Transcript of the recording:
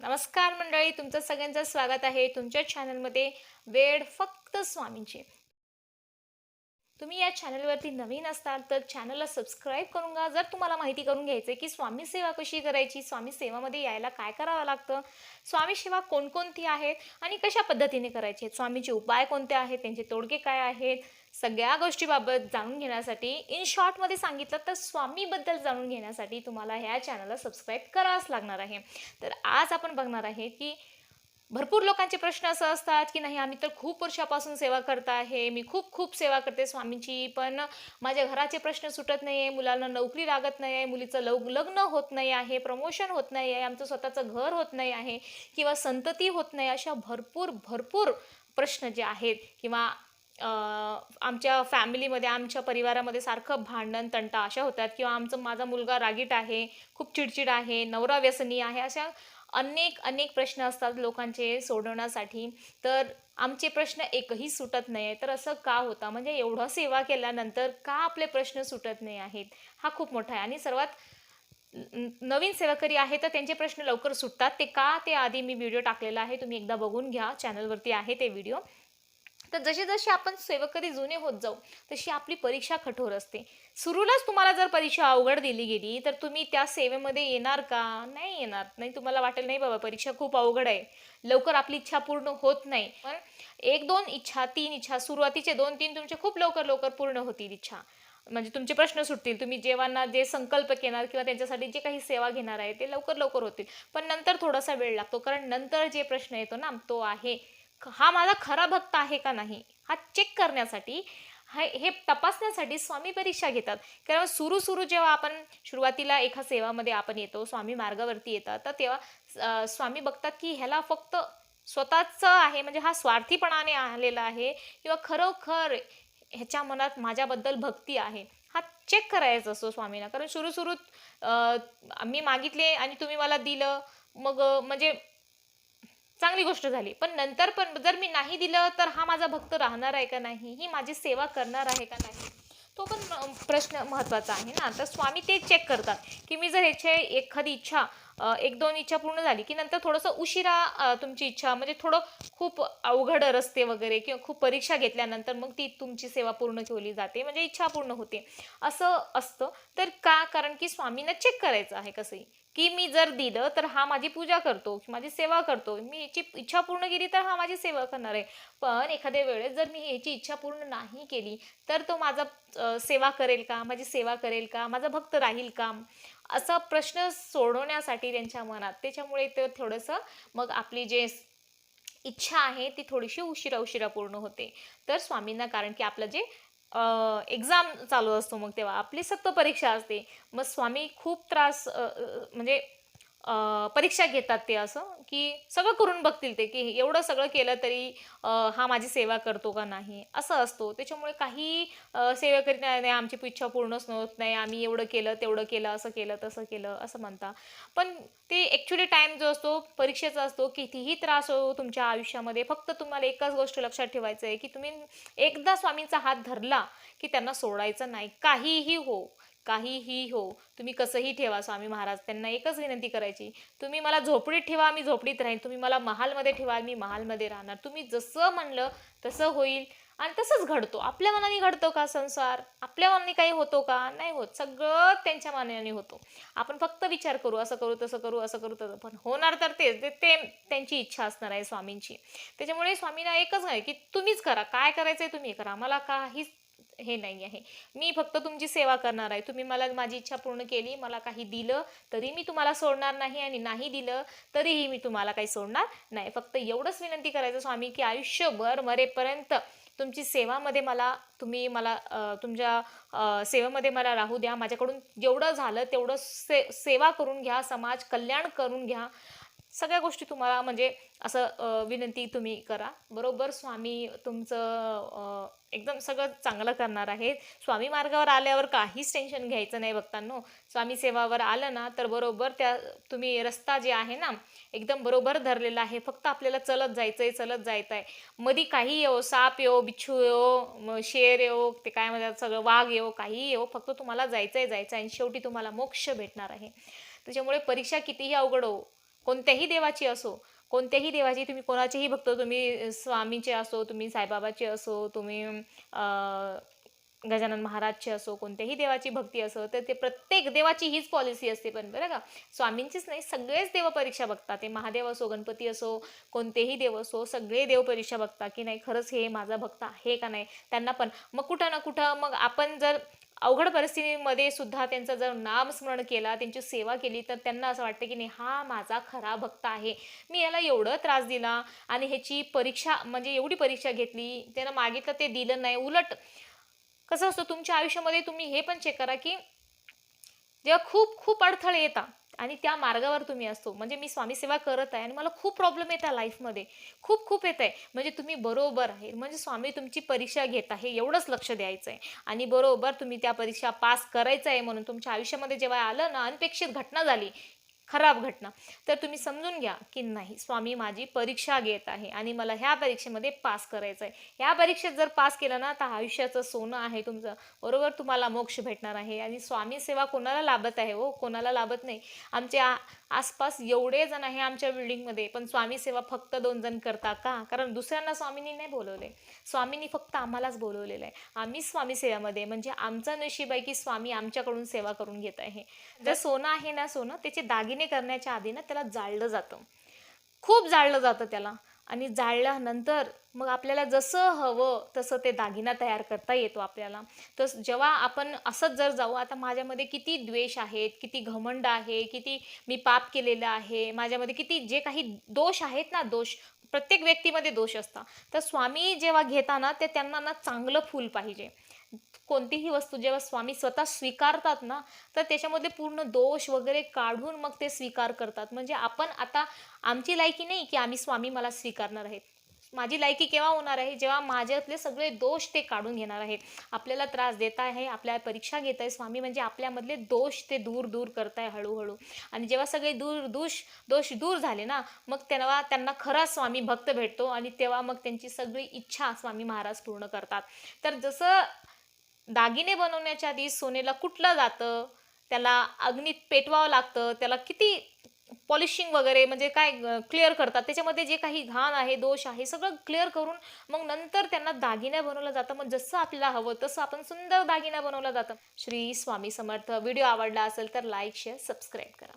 नमस्कार मंडळी तुमचं सगळ्यांचं स्वागत आहे तुमच्या चॅनलमध्ये वेळ फक्त स्वामींचे. तुम्ही या चॅनलवरती नवीन असाल तर चॅनलला सबस्क्राईब करून घ्या. जर तुम्हाला माहिती करून घ्यायचं आहे की स्वामी सेवा कशी करायची स्वामी सेवामध्ये यायला काय करावं लागतं स्वामी सेवा कोणकोणती आहेत आणि कशा पद्धतीने करायची आहेत स्वामीचे उपाय कोणते आहेत त्यांचे तोडगे काय आहेत सगळ्या गोष्टीबाबत जाणून घेण्यासाठी इन शॉर्टमध्ये सांगितलं तर स्वामीबद्दल जाणून घेण्यासाठी तुम्हाला ह्या चॅनलला सबस्क्राईब करावंच लागणार आहे. तर आज आपण बघणार आहे की भरपूर लोकांचे प्रश्न असं असतात की नाही आम्ही तर खूप वर्षापासून सेवा करत आहे मी खूप खूप सेवा करते स्वामींची पण माझ्या घराचे प्रश्न सुटत नाही आहे मुलांना नोकरी लागत नाही आहे मुलीचं लव लग्न होत नाही आहे प्रमोशन होत नाही आहे आमचं स्वतःचं घर होत नाही आहे किंवा संतती होत नाही अशा भरपूर भरपूर प्रश्न जे आहेत किंवा आमच्या फॅमिलीमध्ये आमच्या परिवारामध्ये सारखं भांडण तंटा अशा होतात किंवा आमचं माझा मुलगा रागीट आहे खूप चिडचिड आहे नवरा व्यसनी आहे अशा अनेक अनेक प्रश्न असतात लोकांचे सोडवण्यासाठी. तर आमचे प्रश्न एकही सुटत नाही. आहे तर असं का होतं? म्हणजे एवढं सेवा केल्यानंतर का आपले प्रश्न सुटत नाही आहेत? हा खूप मोठा आहे. आणि सर्वात नवीन सेवाकरी आहे तर त्यांचे प्रश्न लवकर सुटतात. ते का? ते आधी मी व्हिडिओ टाकलेला आहे. तुम्ही एकदा बघून घ्या. चॅनलवरती आहे ते व्हिडिओ. तर जसे जसे आपण सेवकरी जुने होत जाऊ तशी आपली परीक्षा कठोर असते. सुरूलाच तुम्हाला जर परीक्षा अवघड दिली गेली तर तुम्ही त्या सेवेमध्ये येणार का? नाही येणार. नाही तुम्हाला वाटेल नाही बाबा परीक्षा खूप अवघड आहे. लवकर आपली इच्छा पूर्ण होत नाही. पण एक दोन इच्छा तीन इच्छा सुरुवातीचे दोन तीन तुमचे खूप लवकर लवकर पूर्ण होतील इच्छा. म्हणजे तुमचे प्रश्न सुटतील. तुम्ही जेवांना जे संकल्प घेणार किंवा त्यांच्यासाठी जे काही सेवा घेणार आहे ते लवकर लवकर होतील. पण नंतर थोडासा वेळ लागतो. कारण नंतर जे प्रश्न येतो ना तो आहे. हा माझा खरा भक्त आहे का नाही हा चेक करण्यासाठी हे तपासण्यासाठी स्वामी परीक्षा घेतात. कारण सुरू सुरू जेव्हा आपण सुरुवातीला एका सेवामध्ये आपण येतो स्वामी मार्गावरती येतात तर तेव्हा स्वामी बघतात की ह्याला फक्त स्वतःचं आहे म्हणजे हा स्वार्थीपणाने आलेला आहे किंवा खरोखर ह्याच्या मनात माझ्याबद्दल भक्ती आहे हा चेक करायचा असतो स्वामींना. कारण सुरू सुरू मी मागितले आणि तुम्ही मला दिलं मग म्हणजे चांगली गोष्ट झाली. पण नंतर पण जर मी नाही दिलं तर हा माझा भक्त राहणार आहे का नाही? ही माझी सेवा करणार आहे का नाही? तो पण प्रश्न महत्त्वाचा आहे ना. तर स्वामी ते चेक करतात की मी जर याची एखादी इच्छा एक दोन इच्छा पूर्ण झाली की नंतर थोडंसं उशिरा तुमची इच्छा म्हणजे थोडं खूप अवघड रस्ते वगैरे किंवा खूप परीक्षा घेतल्यानंतर मग ती तुमची सेवा पूर्ण ठेवली जाते म्हणजे इच्छा पूर्ण होते. असं असतं. तर का? कारण की स्वामींना चेक करायचं आहे कसंही. की मी जर दिलं तर हा माझी पूजा करतो माझी सेवा करतो. मी याची इच्छा पूर्ण केली तर हा माझी सेवा करणार आहे. पण एखाद्या वेळेस जर मी याची इच्छा पूर्ण नाही केली तर तो माझा सेवा करेल का? माझी सेवा करेल का? माझा भक्त राहील का? असा प्रश्न सोडवण्यासाठी त्यांच्या मनात. त्याच्यामुळे ते थोडंसं मग आपली जे इच्छा आहे ती थोडीशी उशिरा उशिरा पूर्ण होते. तर स्वामींना कारण की आपलं जे एक्झाम चालू असतो मग तेव्हा आपली सत्त परीक्षा असते. मग स्वामी खूप त्रास म्हणजे परीक्षा घेतात ते असं की सगळं करून बघतील ते की एवढं सगळं केलं तरी हा माझी सेवा करतो का नाही असं असतो. त्याच्यामुळे काही सेवा करीत नाही नाही, आमची इच्छा पूर्णच होत नाही आम्ही एवढं केलं तेवढं केलं असं केलं तसं केलं असं म्हणता. पण ते ॲक्च्युली टाईम जो असतो परीक्षेचा असतो कितीही त्रास हो तुमच्या आयुष्यामध्ये फक्त तुम्हाला एकच गोष्ट लक्षात ठेवायचं आहे की तुम्ही एकदा स्वामींचा हात धरला की त्यांना सोडायचं नाही काहीही हो. काहीही हो तुम्ही कसंही ठेवा स्वामी महाराज त्यांना एकच विनंती करायची तुम्ही मला झोपडीत ठेवा मी झोपडीत राहीन तुम्ही मला महालमध्ये ठेवा मी महालमध्ये राहणार. तुम्ही जसं म्हणलं तसं होईल आणि तसंच घडतो. आपल्या मनाने घडतो का संसार? आपल्या मनाने काही होतो का? नाही होत. सगळं त्यांच्या मनाने होतो. आपण फक्त विचार करू असं करू तसं करू असं करू तसं. पण होणार तर तेच ते ते त्यांची इच्छा असणार आहे स्वामींची. त्याच्यामुळे स्वामींना एकच आहे की तुम्हीच करा. काय करायचं आहे तुम्ही करा. मला काहीच हे नाही आहे. मी फक्त तुमची सेवा करणार आहे. तुम्ही मला माझी इच्छा पूर्ण केली मला काही दिलं तरी मी तुम्हाला सोडणार नाही आणि नाही दिलं तरीही मी तुम्हाला काही सोडणार नाही. फक्त एवढंच विनंती करायचं स्वामी की आयुष्यभर मरेपर्यंत तुमची सेवामध्ये मला तुम्ही मला तुमच्या सेवेमध्ये मला राहू द्या. माझ्याकडून जेवढं झालं तेवढं से सेवा करून घ्या. समाज कल्याण करून घ्या. सगळ्या गोष्टी तुम्हाला म्हणजे असं विनंती तुम्ही करा. बरोबर? स्वामी तुमचं एकदम सगळं चांगलं करणार आहे स्वामी मार्गावर आल्यावर काहीच टेन्शन घ्यायचं नाही भक्तांनो. स्वामी सेवावर आलं ना तर बरोबर त्या तुम्ही रस्ता जे आहे ना एकदम बरोबर धरलेला आहे. फक्त आपल्याला चलत जायचं आहे चलत जायचं आहे मधी काही येऊ साप येऊ बिच्छू येऊ शेर येऊ ते काय म्हणतात सगळं वाघ येऊ काही येऊ फक्त तुम्हाला जायचं आहे जायचं आहे आणि शेवटी तुम्हाला मोक्ष भेटणार आहे. त्याच्यामुळे परीक्षा कितीही अवघड हो कोणत्याही देवाची असो कोणत्याही देवाची तुम्ही कोणाचेही भक्त तुम्ही स्वामीचे असो तुम्ही साईबाबाचे असो तुम्ही गजानन महाराजचे असो कोणत्याही देवाची भक्ती असो तर ते प्रत्येक देवाची हीच पॉलिसी असते पण बरं का? स्वामींचीच नाही सगळेच देव परीक्षा बघतात. ते महादेव असो गणपती असो कोणतेही देव असो सगळे देव परीक्षा बघतात की नाही खरंच हे माझा भक्त आहे का नाही? त्यांना पण. मग कुठं ना कुठं मग आपण जर अवघड परिस्थितीमध्ये सुद्धा त्यांचं जर नामस्मरण केला त्यांची सेवा केली तर त्यांना असं वाटतं की नाही हा माझा खरा भक्त आहे. मी याला एवढं त्रास दिला आणि ह्याची परीक्षा म्हणजे एवढी परीक्षा घेतली त्यानं मागितलं ते दिलं नाही उलट कसं असतं तुमच्या आयुष्यामध्ये तुम्ही हे पण चेक करा की जेव्हा खूप खूप अडथळे येतात आणि त्या मार्गावर तुम्ही असतो. म्हणजे मी स्वामी सेवा करत आहे आणि मला खूप प्रॉब्लेम येत आहे लाईफमध्ये खूप खूप येत आहे. म्हणजे तुम्ही बरोबर आहे. म्हणजे स्वामी तुमची परीक्षा घेत आहे एवढंच लक्ष द्यायचं आहे आणि बरोबर तुम्ही त्या परीक्षा पास करायचं आहे म्हणून तुमच्या आयुष्यामध्ये जेव्हा आलं ना अनपेक्षित घटना झाली खराब घटना. तर तुम्ही समजून घ्या की नाही स्वामी माझी परीक्षा घेत आहे आणि मला ह्या परीक्षेमध्ये पास करायचं आहे ह्या परीक्षेत जर पास केलं ना तर आयुष्याचं सोनं आहे तुमचं. बरोबर तुम्हाला मोक्ष भेटणार आहे आणि स्वामी सेवा कोणाला लाभत आहे हो? कोणाला लाभत नाही. आमच्या आसपास एवढे जण आहे आमच्या बिल्डिंगमध्ये पण स्वामी सेवा फक्त दोन जण करता का? कारण दुसऱ्यांना स्वामींनी नाही बोलवले. स्वामींनी फक्त आम्हालाच बोलवलेलं आहे. आम्ही स्वामी सेवेमध्ये म्हणजे आमचं नशीब आहे की स्वामी आमच्याकडून सेवा करून घेत आहे. जर सोनं आहे ना सोनं त्याचे दागिने करण्याच्या आधी ना त्याला जाळलं जातं. खूप जाळलं जातं त्याला. आणि जाळल्यानंतर मग आपल्याला जसं हवं तसं ते दागिना तयार करता येतो आपल्याला. तर जेव्हा आपण असंच जर जाऊ आता माझ्यामध्ये किती द्वेष आहेत किती घमंड आहे किती मी पाप केलेलं आहे माझ्यामध्ये किती जे काही दोष आहेत ना दोष प्रत्येक व्यक्तीमध्ये दोष असतात. तर स्वामी जेव्हा घेताना ते त्यांना ना चांगलं फूल पाहिजे. कोणतीही वस्तू जेव्हा स्वामी स्वतः स्वीकारतात ना तर त्याच्यामध्ये पूर्ण दोष वगैरे काढून मग ते स्वीकार करतात. म्हणजे आपण आता आमची लायकी नाही की आम्ही स्वामी मला स्वीकारणार आहेत. माझी लायकी केव्हा होणार आहे? जेव्हा माझ्यातले सगळे दोष ते काढून घेणार आहे आपल्याला त्रास देत आहे आपल्या परीक्षा घेत आहे स्वामी म्हणजे आपल्यामधले दोष ते दूर दूर करत आहे हळूहळू. आणि जेव्हा सगळे दूर दोष दोष दूर झाले ना मग तेव्हा त्यांना खरा स्वामी भक्त भेटतो आणि तेव्हा मग त्यांची सगळी इच्छा स्वामी महाराज पूर्ण करतात. तर जसं दागिने बनवण्याच्या आधी सोनेला कुठलं जातं? त्याला अग्नीत पेटवावं लागतं. त्याला किती पॉलिशिंग वगैरे म्हणजे काय क्लिअर करतात. त्याच्यामध्ये जे काही घाण आहे दोष आहे सगळं क्लिअर करून मग नंतर त्यांना दागिन्या बनवलं जातं मग जसं आपल्याला हवं तसं आपण सुंदर दागिना बनवलं जातं श्री स्वामी समर्थ. व्हिडिओ आवडला असेल तर लाईक शेअर सबस्क्राईब करा.